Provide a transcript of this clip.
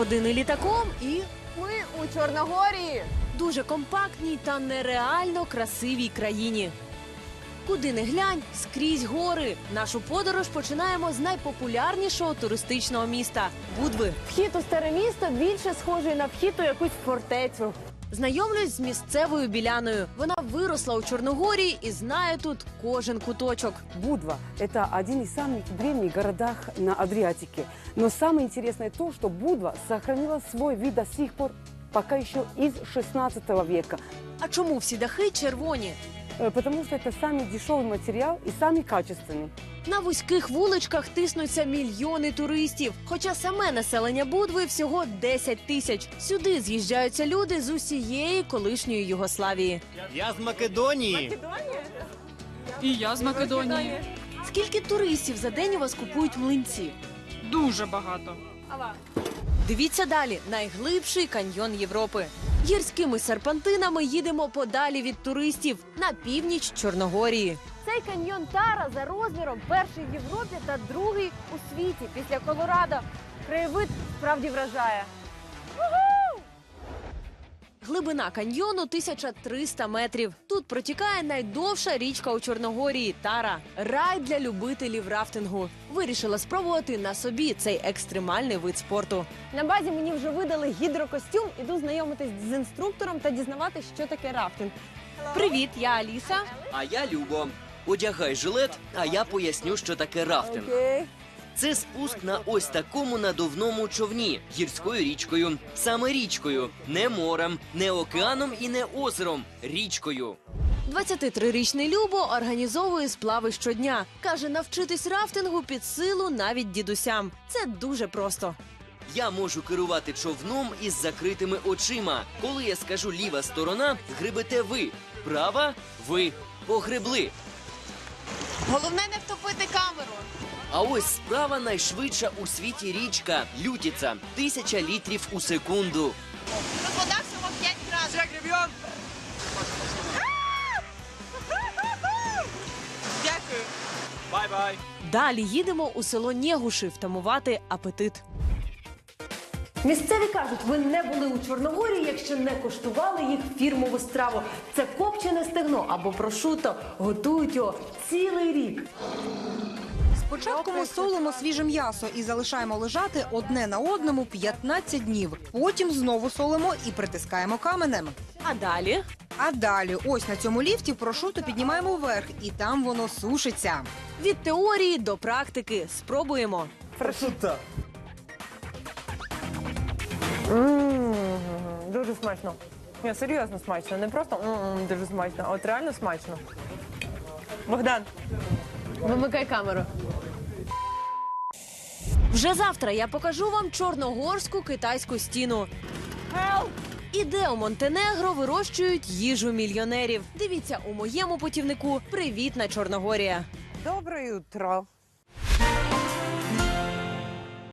години літаком і Ми у Чорногорії. дуже компактній та нереально красивій країні. Куди не глянь, скрізь гори. Нашу подорож починаємо з найпопулярнішого туристичного міста Будви. Вхід у старе місто більше схожий на вхід у якусь фортецю. Знайомлюсь з місцевою біляною. Вона виросла у Чорногорії і знає тут кожен куточок. Будва – это один из самых древних городах на Адриатике. Но самое интересное то, что Будва сохранила свой вид до сих пор, пока еще из 16 века. А чому всі дахи червоні? Э, Потому что это самый дешевый материал и самый качественный. На вузьких вуличках тиснуться мільйони туристів. Хоча саме населення Будви всього 10 тисяч. Сюди з'їжджаються люди з усієї колишньої Югославії. Я з Македонії. І я з Македонії. Скільки туристів за день у вас купують млинці? Дуже багато. Дивіться далі найглибший каньйон Європи. Гірськими серпантинами їдемо подалі від туристів на північ Чорногорії. Цей каньйон Тара за розміром перший в Європі та другий у світі після Колорадо. Краєвид справді вражає. Глибина каньйону 1300 метрів. Тут протікає найдовша річка у Чорногорії Тара. Рай для любителів рафтингу. Вирішила спробувати на собі цей екстремальний вид спорту. На базі мені вже видали гідрокостюм. Іду знайомитись з інструктором та дізнаватись, що таке рафтинг. Привіт, я Аліса. А я Любо. Одягай жилет, а я поясню, що таке рафтинг. Це спуск на ось такому надувному човні гірською річкою. Саме річкою, не морем, не океаном і не озером. Річкою. 23-річний Любо організовує сплави щодня. Каже, навчитись рафтингу під силу навіть дідусям. Це дуже просто. Я можу керувати човном із закритими очима. Коли я скажу ліва сторона, грибете ви. Права ви погребли. Головне не втопити камеру. А ось справа найшвидша у світі річка Лютіця. Тисяча літрів у секунду. Вода всього 5 градусів. Дякую. Бай-бай. Далі їдемо у село Нєгуши втамувати апетит. Місцеві кажуть, ви не були у Чорногорії, якщо не коштували їх фірмову страву. Це копчене стегно або прошуто. Готують його цілий рік. Спочатку ми солимо свіже м'ясо і залишаємо лежати одне на одному 15 днів. Потім знову солимо і притискаємо каменем. А далі А далі, ось на цьому ліфті прошуто піднімаємо вверх, і там воно сушиться. від теорії до практики спробуємо. Прошута. Дуже смачно. Ні, серйозно смачно. Не просто дуже смачно, а от реально смачно. Богдан, Вимикай камеру. Вже завтра я покажу вам чорногорську китайську стіну. І де у Монтенегро вирощують їжу мільйонерів. Дивіться у моєму путівнику Привіт на Чорногорія. добре утро.